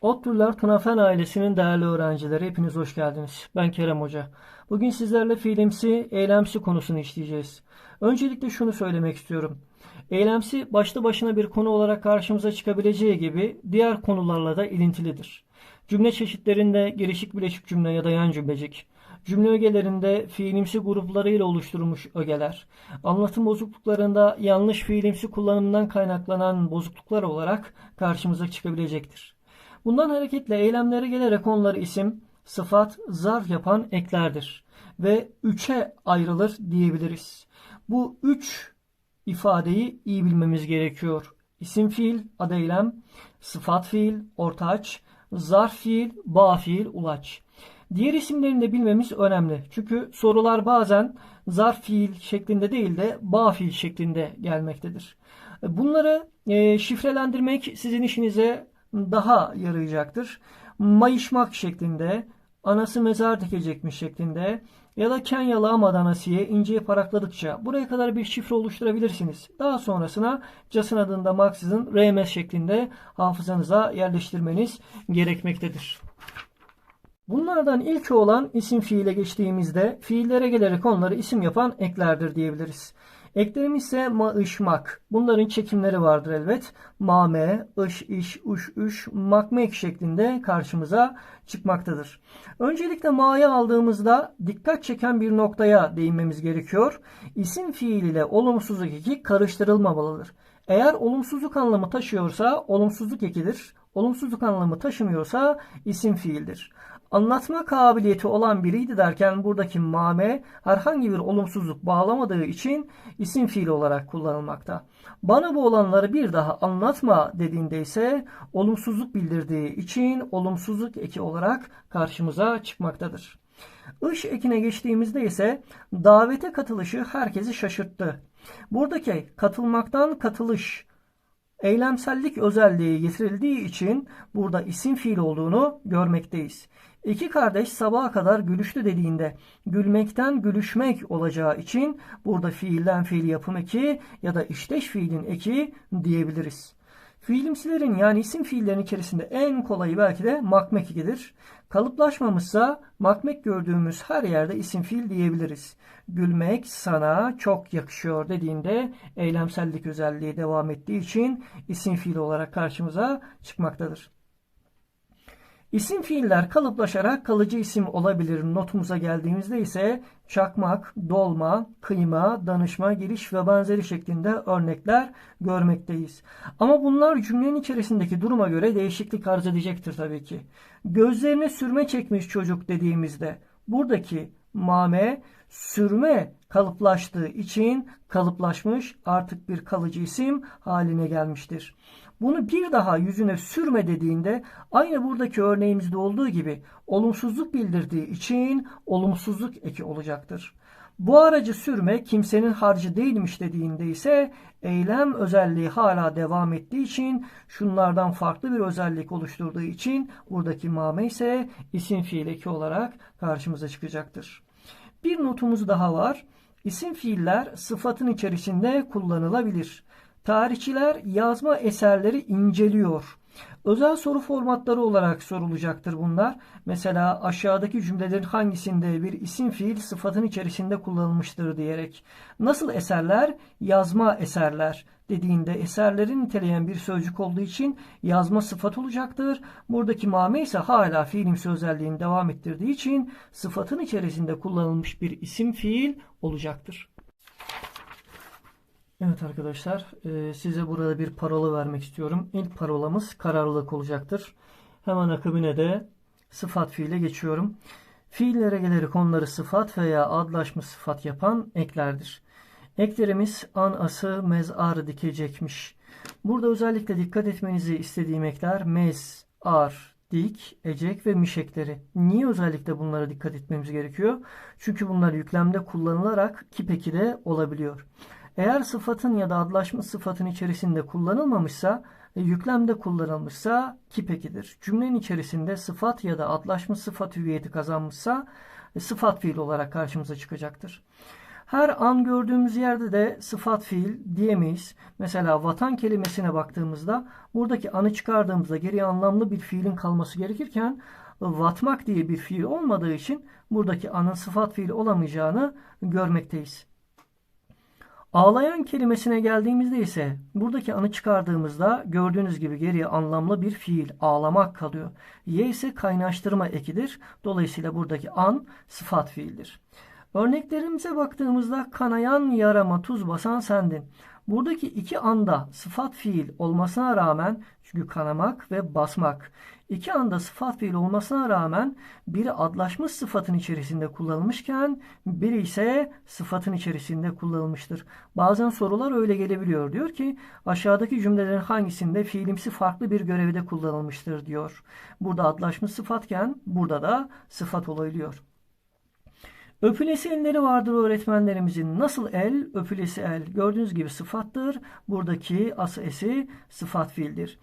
Ottürler Tunafen ailesinin değerli öğrencileri hepiniz hoş geldiniz. Ben Kerem Hoca. Bugün sizlerle fiilimsi, eylemsi konusunu işleyeceğiz. Öncelikle şunu söylemek istiyorum. Eylemsi başlı başına bir konu olarak karşımıza çıkabileceği gibi diğer konularla da ilintilidir. Cümle çeşitlerinde gelişik bileşik cümle ya da yan cümlecik, cümle ögelerinde fiilimsi gruplarıyla oluşturulmuş ögeler, anlatım bozukluklarında yanlış fiilimsi kullanımından kaynaklanan bozukluklar olarak karşımıza çıkabilecektir. Bundan hareketle eylemlere gelerek onları isim, sıfat, zarf yapan eklerdir. Ve üçe ayrılır diyebiliriz. Bu üç ifadeyi iyi bilmemiz gerekiyor. İsim fiil, ad eylem, sıfat fiil, ortaç, zarf fiil, bağ fiil, ulaç. Diğer isimlerini de bilmemiz önemli. Çünkü sorular bazen zarf fiil şeklinde değil de bağ fiil şeklinde gelmektedir. Bunları e, şifrelendirmek sizin işinize daha yarayacaktır. Mayışmak şeklinde, anası mezar dikecekmiş şeklinde ya da Kenyalı Amadanasi'ye inceye parakladıkça buraya kadar bir şifre oluşturabilirsiniz. Daha sonrasına Cas'ın adında maksızın RMS şeklinde hafızanıza yerleştirmeniz gerekmektedir. Bunlardan ilki olan isim fiile geçtiğimizde fiillere gelerek onları isim yapan eklerdir diyebiliriz. Eklerimiz ise maışmak. Bunların çekimleri vardır elbet. Mame, ış, iş, uş, üş, makmek şeklinde karşımıza çıkmaktadır. Öncelikle ma'yı aldığımızda dikkat çeken bir noktaya değinmemiz gerekiyor. İsim fiil ile olumsuzluk eki karıştırılmamalıdır. Eğer olumsuzluk anlamı taşıyorsa olumsuzluk ekidir. Olumsuzluk anlamı taşımıyorsa isim fiildir. Anlatma kabiliyeti olan biriydi derken buradaki mame herhangi bir olumsuzluk bağlamadığı için isim fiil olarak kullanılmakta. Bana bu olanları bir daha anlatma dediğinde ise olumsuzluk bildirdiği için olumsuzluk eki olarak karşımıza çıkmaktadır. Iş ekine geçtiğimizde ise davete katılışı herkesi şaşırttı. Buradaki katılmaktan katılış eylemsellik özelliği getirildiği için burada isim fiil olduğunu görmekteyiz. İki kardeş sabaha kadar gülüştü dediğinde gülmekten gülüşmek olacağı için burada fiilden fiil yapım eki ya da işteş fiilin eki diyebiliriz. Fiilimsilerin yani isim fiillerin içerisinde en kolayı belki de makmek ikidir. Kalıplaşmamışsa makmek gördüğümüz her yerde isim fiil diyebiliriz. Gülmek sana çok yakışıyor dediğinde eylemsellik özelliği devam ettiği için isim fiil olarak karşımıza çıkmaktadır. İsim fiiller kalıplaşarak kalıcı isim olabilir. Notumuza geldiğimizde ise çakmak, dolma, kıyma, danışma, giriş ve benzeri şeklinde örnekler görmekteyiz. Ama bunlar cümlenin içerisindeki duruma göre değişiklik arz edecektir tabii ki. Gözlerine sürme çekmiş çocuk dediğimizde buradaki mame sürme kalıplaştığı için kalıplaşmış artık bir kalıcı isim haline gelmiştir. Bunu bir daha yüzüne sürme dediğinde aynı buradaki örneğimizde olduğu gibi olumsuzluk bildirdiği için olumsuzluk eki olacaktır. Bu aracı sürme kimsenin harcı değilmiş dediğinde ise eylem özelliği hala devam ettiği için şunlardan farklı bir özellik oluşturduğu için buradaki mame ise isim fiil eki olarak karşımıza çıkacaktır. Bir notumuz daha var. İsim fiiller sıfatın içerisinde kullanılabilir. Tarihçiler yazma eserleri inceliyor. Özel soru formatları olarak sorulacaktır bunlar. Mesela aşağıdaki cümlelerin hangisinde bir isim fiil sıfatın içerisinde kullanılmıştır diyerek. Nasıl eserler? Yazma eserler dediğinde eserleri niteleyen bir sözcük olduğu için yazma sıfat olacaktır. Buradaki mame ise hala fiilimsi özelliğini devam ettirdiği için sıfatın içerisinde kullanılmış bir isim fiil olacaktır. Evet arkadaşlar e, size burada bir parola vermek istiyorum. İlk parolamız kararlılık olacaktır. Hemen akabine de sıfat fiile geçiyorum. Fiillere gelerek onları sıfat veya adlaşma sıfat yapan eklerdir. Eklerimiz an ası mezar dikecekmiş. Burada özellikle dikkat etmenizi istediğim ekler mez, ar, dik, ecek ve miş ekleri. Niye özellikle bunlara dikkat etmemiz gerekiyor? Çünkü bunlar yüklemde kullanılarak kipeki de olabiliyor. Eğer sıfatın ya da adlaşma sıfatın içerisinde kullanılmamışsa, e, yüklemde kullanılmışsa kipekidir. Cümlenin içerisinde sıfat ya da adlaşma sıfat hüviyeti kazanmışsa e, sıfat fiil olarak karşımıza çıkacaktır. Her an gördüğümüz yerde de sıfat fiil diyemeyiz. Mesela vatan kelimesine baktığımızda buradaki anı çıkardığımızda geriye anlamlı bir fiilin kalması gerekirken vatmak diye bir fiil olmadığı için buradaki anın sıfat fiil olamayacağını görmekteyiz. Ağlayan kelimesine geldiğimizde ise buradaki anı çıkardığımızda gördüğünüz gibi geriye anlamlı bir fiil ağlamak kalıyor. Y ise kaynaştırma ekidir. Dolayısıyla buradaki an sıfat fiildir. Örneklerimize baktığımızda kanayan yarama tuz basan sendin. Buradaki iki anda sıfat fiil olmasına rağmen çünkü kanamak ve basmak iki anda sıfat fiil olmasına rağmen biri adlaşmış sıfatın içerisinde kullanılmışken biri ise sıfatın içerisinde kullanılmıştır. Bazen sorular öyle gelebiliyor. Diyor ki aşağıdaki cümlelerin hangisinde fiilimsi farklı bir görevde kullanılmıştır diyor. Burada adlaşmış sıfatken burada da sıfat olabiliyor. Öpülesi elleri vardır öğretmenlerimizin. Nasıl el? Öpülesi el. Gördüğünüz gibi sıfattır. Buradaki ası esi sıfat fiildir.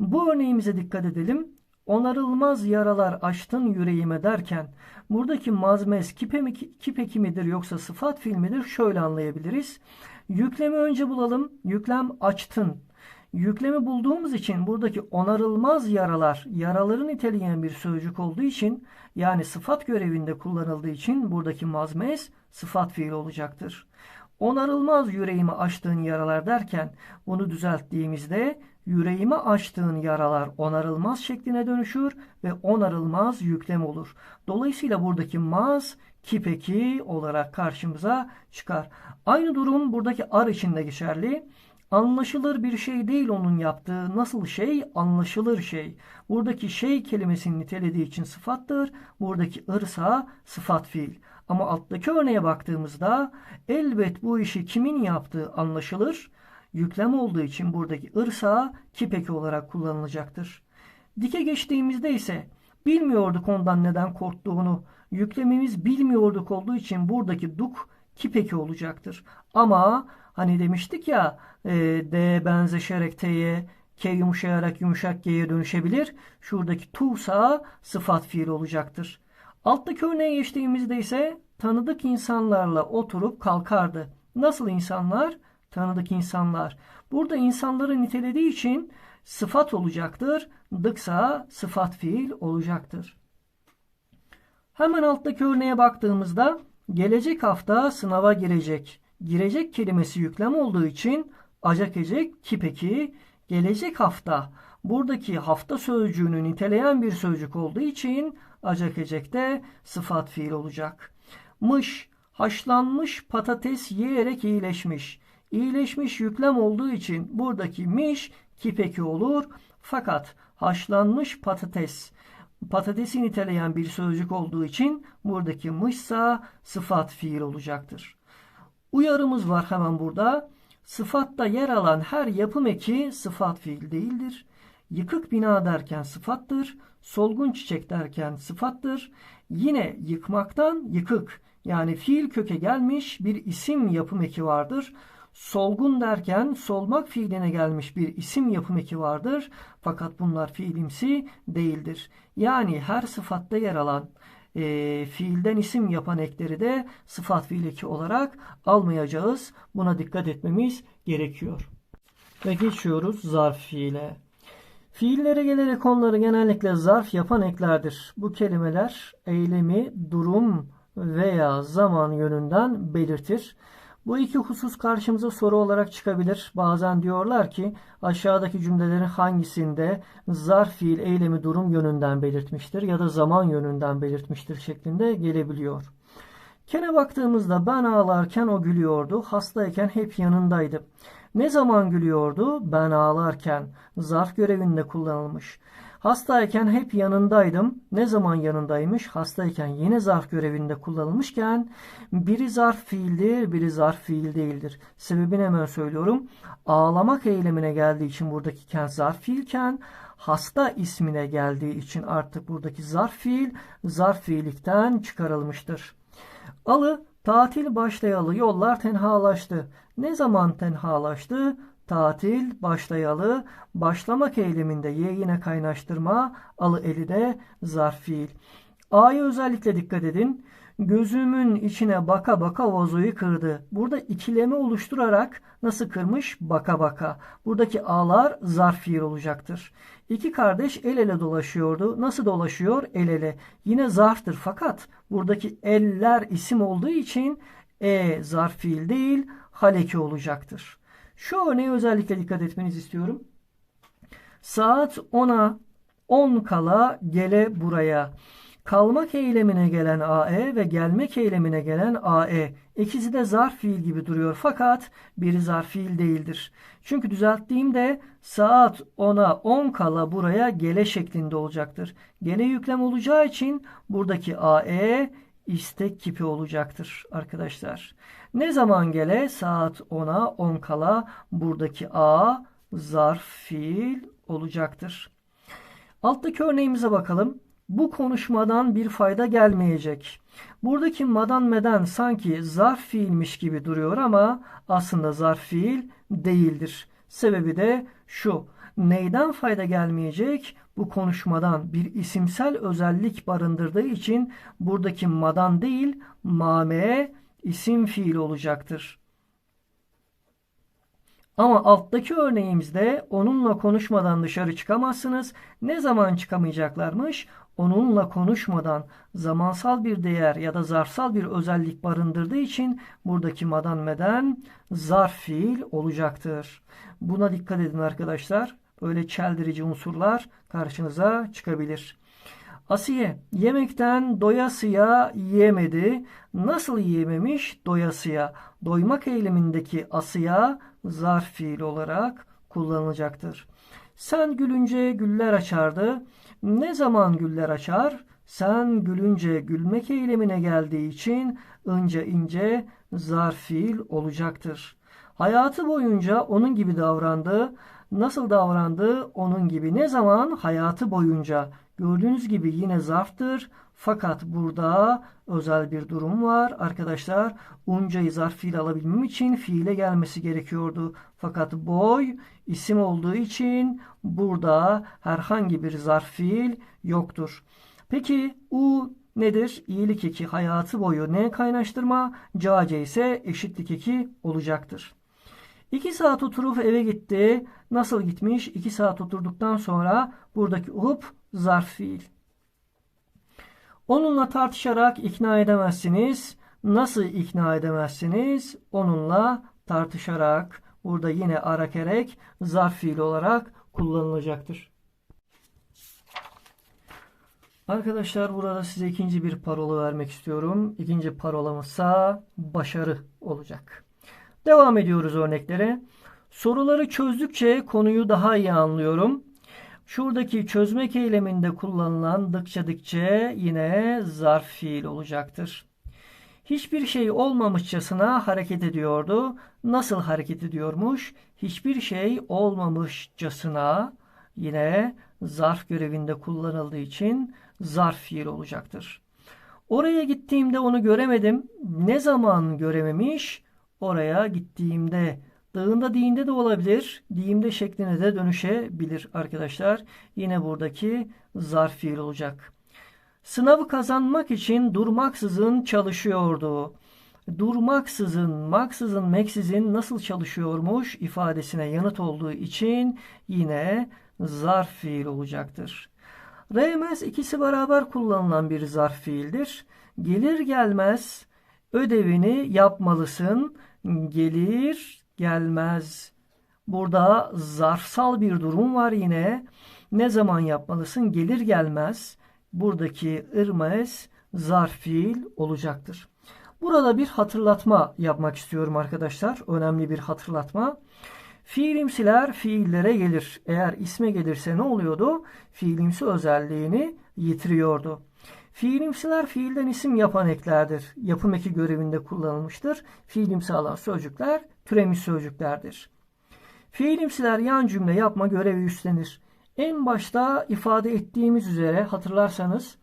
Bu örneğimize dikkat edelim. Onarılmaz yaralar açtın yüreğime derken buradaki mazmez kipe, mi, kipe kimidir yoksa sıfat fiil midir? Şöyle anlayabiliriz. Yüklemi önce bulalım. Yüklem açtın. Yüklemi bulduğumuz için buradaki onarılmaz yaralar, yaraları niteleyen bir sözcük olduğu için yani sıfat görevinde kullanıldığı için buradaki mazmez sıfat fiil olacaktır. Onarılmaz yüreğimi açtığın yaralar derken bunu düzelttiğimizde yüreğimi açtığın yaralar onarılmaz şekline dönüşür ve onarılmaz yüklem olur. Dolayısıyla buradaki maz kipeki olarak karşımıza çıkar. Aynı durum buradaki ar için de geçerli. Anlaşılır bir şey değil onun yaptığı. Nasıl şey? Anlaşılır şey. Buradaki şey kelimesini nitelediği için sıfattır. Buradaki ırsa sıfat fiil. Ama alttaki örneğe baktığımızda elbet bu işi kimin yaptığı anlaşılır. Yüklem olduğu için buradaki ırsa kipeki olarak kullanılacaktır. Dike geçtiğimizde ise bilmiyorduk ondan neden korktuğunu. Yüklemimiz bilmiyorduk olduğu için buradaki duk kipeki olacaktır. Ama hani demiştik ya e, D benzeşerek T'ye K yumuşayarak yumuşak G'ye dönüşebilir. Şuradaki tuğsa sıfat fiil olacaktır. Alttaki örneğe geçtiğimizde ise tanıdık insanlarla oturup kalkardı. Nasıl insanlar? Tanıdık insanlar. Burada insanları nitelediği için sıfat olacaktır. Dıksa sıfat fiil olacaktır. Hemen alttaki örneğe baktığımızda gelecek hafta sınava girecek. Girecek kelimesi yüklem olduğu için acak ki peki gelecek hafta buradaki hafta sözcüğünü niteleyen bir sözcük olduğu için acak de sıfat fiil olacak. Mış, haşlanmış patates yiyerek iyileşmiş. İyileşmiş yüklem olduğu için buradaki miş ki peki olur. Fakat haşlanmış patates patatesi niteleyen bir sözcük olduğu için buradaki mışsa sıfat fiil olacaktır. Uyarımız var hemen burada. Sıfatta yer alan her yapım eki sıfat fiil değildir. Yıkık bina derken sıfattır. Solgun çiçek derken sıfattır. Yine yıkmaktan yıkık yani fiil köke gelmiş bir isim yapım eki vardır. Solgun derken solmak fiiline gelmiş bir isim yapım eki vardır. Fakat bunlar fiilimsi değildir. Yani her sıfatta yer alan e, fiilden isim yapan ekleri de sıfat fiil eki olarak almayacağız. Buna dikkat etmemiz gerekiyor. Ve geçiyoruz zarf fiile. Fiillere gelerek onları genellikle zarf yapan eklerdir. Bu kelimeler eylemi, durum veya zaman yönünden belirtir. Bu iki husus karşımıza soru olarak çıkabilir. Bazen diyorlar ki aşağıdaki cümlelerin hangisinde zarf fiil eylemi durum yönünden belirtmiştir ya da zaman yönünden belirtmiştir şeklinde gelebiliyor. Kene baktığımızda ben ağlarken o gülüyordu, hastayken hep yanındaydı. Ne zaman gülüyordu? Ben ağlarken. Zarf görevinde kullanılmış. Hastayken hep yanındaydım. Ne zaman yanındaymış? Hastayken yine zarf görevinde kullanılmışken biri zarf fiildir, biri zarf fiil değildir. Sebebini hemen söylüyorum. Ağlamak eylemine geldiği için buradaki kent zarf fiilken hasta ismine geldiği için artık buradaki zarf fiil zarf fiillikten çıkarılmıştır. Alı tatil başlayalı yollar tenhalaştı. Ne zaman tenhalaştı? Tatil, başlayalı, başlamak eyleminde y yine kaynaştırma, alı eli de zarf fiil. A'ya özellikle dikkat edin. Gözümün içine baka baka vazoyu kırdı. Burada ikileme oluşturarak nasıl kırmış? Baka baka. Buradaki A'lar zarf fiil olacaktır. İki kardeş el ele dolaşıyordu. Nasıl dolaşıyor? El ele. Yine zarftır fakat buradaki eller isim olduğu için E zarf fiil değil haleki olacaktır. Şu örneğe özellikle dikkat etmenizi istiyorum. Saat 10'a 10 kala gele buraya. Kalmak eylemine gelen AE ve gelmek eylemine gelen AE. İkisi de zarf fiil gibi duruyor fakat biri zarf fiil değildir. Çünkü düzelttiğimde saat 10'a 10 kala buraya gele şeklinde olacaktır. Gele yüklem olacağı için buradaki AE istek kipi olacaktır arkadaşlar. Ne zaman gele? Saat 10'a 10 kala buradaki A zarf fiil olacaktır. Alttaki örneğimize bakalım. Bu konuşmadan bir fayda gelmeyecek. Buradaki madan meden sanki zarf fiilmiş gibi duruyor ama aslında zarf fiil değildir. Sebebi de şu. Neyden fayda gelmeyecek? Bu konuşmadan bir isimsel özellik barındırdığı için buradaki madan değil mame isim fiil olacaktır. Ama alttaki örneğimizde onunla konuşmadan dışarı çıkamazsınız. Ne zaman çıkamayacaklarmış? Onunla konuşmadan zamansal bir değer ya da zarfsal bir özellik barındırdığı için buradaki madan meden zarf fiil olacaktır. Buna dikkat edin arkadaşlar. Öyle çeldirici unsurlar karşınıza çıkabilir. Asiye yemekten doyasıya yemedi. Nasıl yememiş? Doyasıya. Doymak eylemindeki asıya zarf fiil olarak kullanılacaktır. Sen gülünce güller açardı. Ne zaman güller açar? Sen gülünce gülmek eylemine geldiği için önce ince zarf fiil olacaktır. Hayatı boyunca onun gibi davrandı. Nasıl davrandı? Onun gibi. Ne zaman? Hayatı boyunca. Gördüğünüz gibi yine zarftır. Fakat burada özel bir durum var. Arkadaşlar uncayı zarf fiil alabilmem için fiile gelmesi gerekiyordu. Fakat boy isim olduğu için burada herhangi bir zarf fiil yoktur. Peki u nedir? İyilik eki hayatı boyu ne kaynaştırma? Cace ise eşitlik eki olacaktır. 2 saat oturup eve gitti. Nasıl gitmiş? 2 saat oturduktan sonra buradaki up zarf fiil. Onunla tartışarak ikna edemezsiniz. Nasıl ikna edemezsiniz? Onunla tartışarak. Burada yine arakerek zarf fiil olarak kullanılacaktır. Arkadaşlar burada size ikinci bir parola vermek istiyorum. İkinci parolamızsa başarı olacak. Devam ediyoruz örneklere. Soruları çözdükçe konuyu daha iyi anlıyorum. Şuradaki çözmek eyleminde kullanılan dıkça dıkça yine zarf fiil olacaktır. Hiçbir şey olmamışçasına hareket ediyordu. Nasıl hareket ediyormuş? Hiçbir şey olmamışçasına yine zarf görevinde kullanıldığı için zarf fiil olacaktır. Oraya gittiğimde onu göremedim. Ne zaman görememiş? Oraya gittiğimde Dağında diğinde de olabilir. Diğimde şekline de dönüşebilir arkadaşlar. Yine buradaki zarf fiil olacak. Sınavı kazanmak için durmaksızın çalışıyordu. Durmaksızın, maksızın, meksizin nasıl çalışıyormuş ifadesine yanıt olduğu için yine zarf fiil olacaktır. Remez ikisi beraber kullanılan bir zarf fiildir. Gelir gelmez ödevini yapmalısın. Gelir gelmez. Burada zarfsal bir durum var yine. Ne zaman yapmalısın? Gelir gelmez. Buradaki ırmez zarf fiil olacaktır. Burada bir hatırlatma yapmak istiyorum arkadaşlar. Önemli bir hatırlatma. Fiilimsiler fiillere gelir. Eğer isme gelirse ne oluyordu? Fiilimsi özelliğini yitiriyordu. Fiilimsiler fiilden isim yapan eklerdir. Yapım eki görevinde kullanılmıştır. Fiilimsi alan sözcükler türemiş sözcüklerdir. Fiilimsiler yan cümle yapma görevi üstlenir. En başta ifade ettiğimiz üzere hatırlarsanız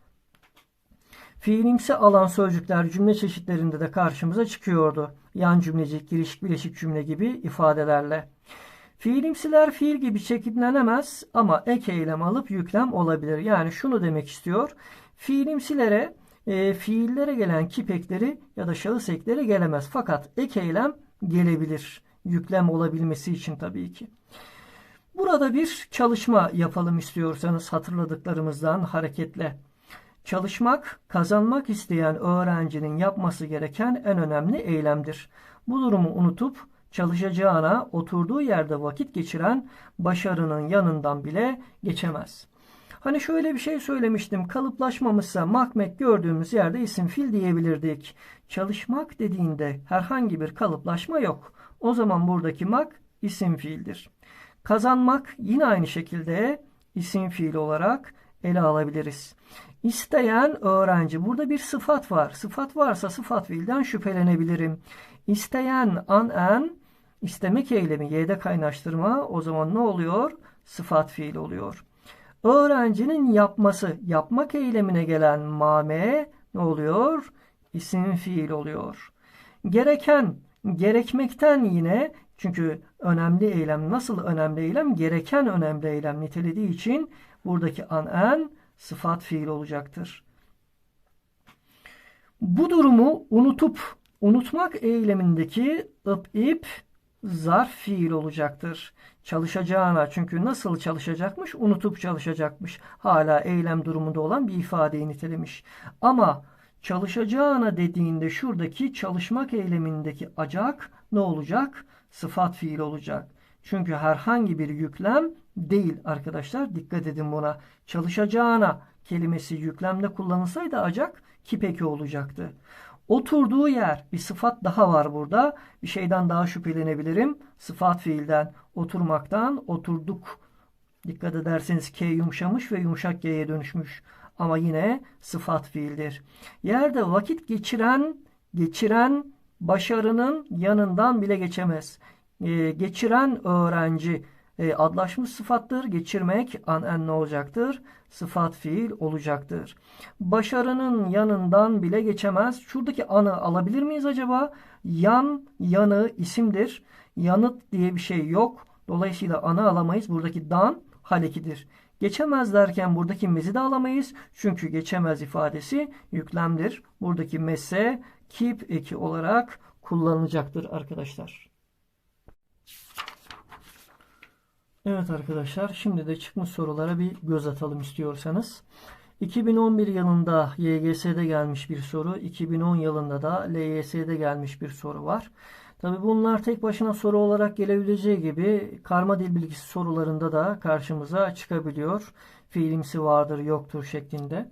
fiilimsi alan sözcükler cümle çeşitlerinde de karşımıza çıkıyordu. Yan cümlecik, girişik, bileşik cümle gibi ifadelerle. Fiilimsiler fiil gibi çekimlenemez ama ek eylem alıp yüklem olabilir. Yani şunu demek istiyor. Fiilimsilere e, fiillere gelen kipekleri ya da şahıs ekleri gelemez. Fakat ek eylem gelebilir. Yüklem olabilmesi için tabii ki. Burada bir çalışma yapalım istiyorsanız hatırladıklarımızdan hareketle. Çalışmak, kazanmak isteyen öğrencinin yapması gereken en önemli eylemdir. Bu durumu unutup çalışacağına oturduğu yerde vakit geçiren başarının yanından bile geçemez. Hani şöyle bir şey söylemiştim. Kalıplaşmamışsa makmek gördüğümüz yerde isim fil diyebilirdik. Çalışmak dediğinde herhangi bir kalıplaşma yok. O zaman buradaki mak isim fiildir. Kazanmak yine aynı şekilde isim fiil olarak ele alabiliriz. İsteyen öğrenci. Burada bir sıfat var. Sıfat varsa sıfat fiilden şüphelenebilirim. İsteyen an en istemek eylemi y'de kaynaştırma o zaman ne oluyor? Sıfat fiil oluyor. Öğrencinin yapması, yapmak eylemine gelen mame ne oluyor? İsim fiil oluyor. Gereken, gerekmekten yine çünkü önemli eylem nasıl önemli eylem? Gereken önemli eylem nitelediği için buradaki an en sıfat fiil olacaktır. Bu durumu unutup unutmak eylemindeki ıp ip zarf fiil olacaktır. Çalışacağına çünkü nasıl çalışacakmış? Unutup çalışacakmış. Hala eylem durumunda olan bir ifadeyi nitelemiş. Ama çalışacağına dediğinde şuradaki çalışmak eylemindeki acak ne olacak? Sıfat fiil olacak. Çünkü herhangi bir yüklem değil arkadaşlar. Dikkat edin buna. Çalışacağına kelimesi yüklemde kullanılsaydı acak kipeki olacaktı. Oturduğu yer bir sıfat daha var burada. Bir şeyden daha şüphelenebilirim. Sıfat fiilden oturmaktan oturduk. Dikkat ederseniz K yumuşamış ve yumuşak G'ye dönüşmüş. Ama yine sıfat fiildir. Yerde vakit geçiren, geçiren başarının yanından bile geçemez. Ee, geçiren öğrenci e, adlaşmış sıfattır. Geçirmek an en ne olacaktır? Sıfat fiil olacaktır. Başarının yanından bile geçemez. Şuradaki anı alabilir miyiz acaba? Yan, yanı isimdir. Yanıt diye bir şey yok. Dolayısıyla anı alamayız. Buradaki dan halekidir. Geçemez derken buradaki mezi de alamayız. Çünkü geçemez ifadesi yüklemdir. Buradaki messe keep eki olarak kullanılacaktır arkadaşlar. Evet arkadaşlar şimdi de çıkmış sorulara bir göz atalım istiyorsanız. 2011 yılında YGS'de gelmiş bir soru, 2010 yılında da LYS'de gelmiş bir soru var. Tabi bunlar tek başına soru olarak gelebileceği gibi karma dil bilgisi sorularında da karşımıza çıkabiliyor. Fiilimsi vardır yoktur şeklinde.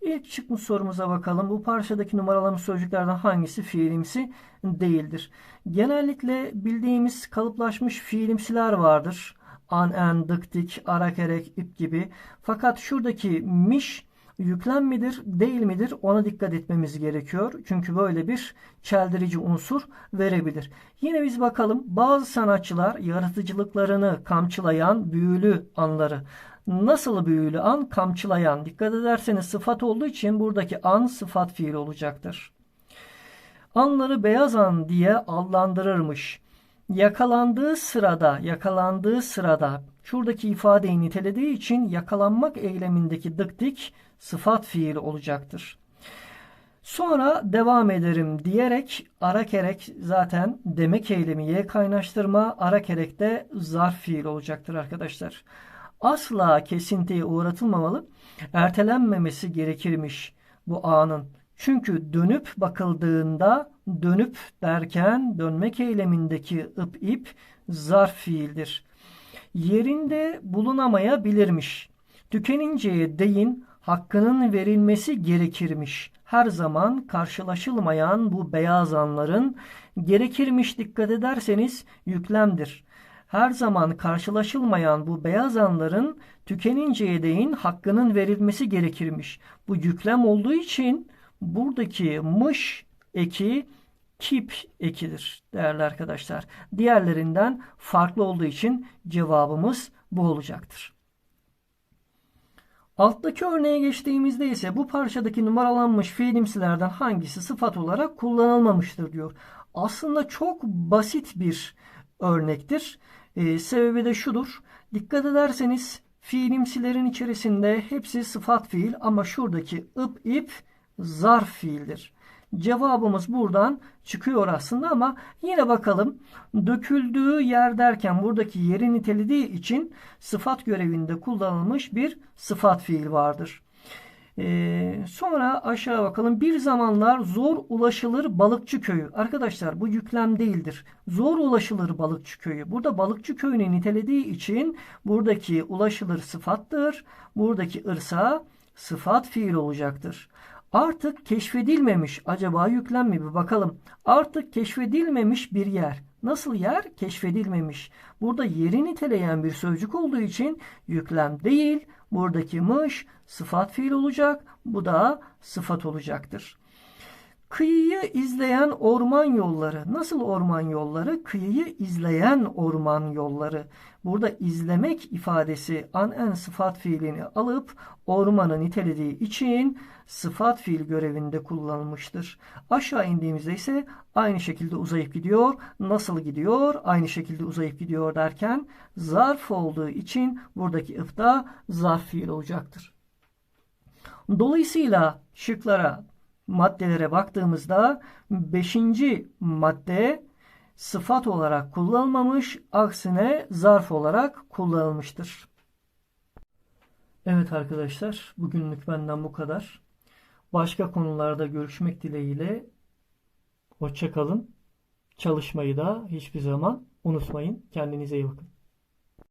İlk çıkmış sorumuza bakalım. Bu parçadaki numaralanmış sözcüklerden hangisi fiilimsi değildir? Genellikle bildiğimiz kalıplaşmış fiilimsiler vardır an, en, dık, dik, ara, kerek, ip gibi. Fakat şuradaki miş yüklem midir, değil midir ona dikkat etmemiz gerekiyor. Çünkü böyle bir çeldirici unsur verebilir. Yine biz bakalım bazı sanatçılar yaratıcılıklarını kamçılayan büyülü anları Nasıl büyülü an? Kamçılayan. Dikkat ederseniz sıfat olduğu için buradaki an sıfat fiil olacaktır. Anları beyaz an diye adlandırırmış yakalandığı sırada, yakalandığı sırada şuradaki ifadeyi nitelediği için yakalanmak eylemindeki dık dik sıfat fiil olacaktır. Sonra devam ederim diyerek ara kerek zaten demek eylemi y kaynaştırma ara kerek de zarf fiil olacaktır arkadaşlar. Asla kesintiye uğratılmamalı, ertelenmemesi gerekirmiş bu anın. Çünkü dönüp bakıldığında dönüp derken dönmek eylemindeki ıp ip zarf fiildir. Yerinde bulunamayabilirmiş. Tükeninceye değin hakkının verilmesi gerekirmiş. Her zaman karşılaşılmayan bu beyaz anların gerekirmiş dikkat ederseniz yüklemdir. Her zaman karşılaşılmayan bu beyaz anların tükeninceye değin hakkının verilmesi gerekirmiş. Bu yüklem olduğu için buradaki mış eki kip ekidir değerli arkadaşlar. Diğerlerinden farklı olduğu için cevabımız bu olacaktır. Alttaki örneğe geçtiğimizde ise bu parçadaki numaralanmış fiilimsilerden hangisi sıfat olarak kullanılmamıştır diyor. Aslında çok basit bir örnektir. Ee, sebebi de şudur. Dikkat ederseniz fiilimsilerin içerisinde hepsi sıfat fiil ama şuradaki ıp ip zarf fiildir. Cevabımız buradan çıkıyor aslında ama yine bakalım döküldüğü yer derken buradaki yeri nitelediği için sıfat görevinde kullanılmış bir sıfat fiil vardır. Ee, sonra aşağı bakalım. Bir zamanlar zor ulaşılır balıkçı köyü. Arkadaşlar bu yüklem değildir. Zor ulaşılır balıkçı köyü. Burada balıkçı köyünü nitelediği için buradaki ulaşılır sıfattır. Buradaki ırsa sıfat fiil olacaktır. Artık keşfedilmemiş. Acaba yüklem mi? Bir bakalım. Artık keşfedilmemiş bir yer. Nasıl yer? Keşfedilmemiş. Burada yeri niteleyen bir sözcük olduğu için yüklem değil. Buradaki mış sıfat fiil olacak. Bu da sıfat olacaktır. Kıyıyı izleyen orman yolları. Nasıl orman yolları? Kıyıyı izleyen orman yolları. Burada izlemek ifadesi an en sıfat fiilini alıp ormanı nitelediği için sıfat fiil görevinde kullanılmıştır. Aşağı indiğimizde ise aynı şekilde uzayıp gidiyor. Nasıl gidiyor? Aynı şekilde uzayıp gidiyor derken zarf olduğu için buradaki ifta zarf fiil olacaktır. Dolayısıyla şıklara maddelere baktığımızda 5. madde sıfat olarak kullanılmamış, aksine zarf olarak kullanılmıştır. Evet arkadaşlar, bugünlük benden bu kadar. Başka konularda görüşmek dileğiyle hoşça kalın. Çalışmayı da hiçbir zaman unutmayın. Kendinize iyi bakın.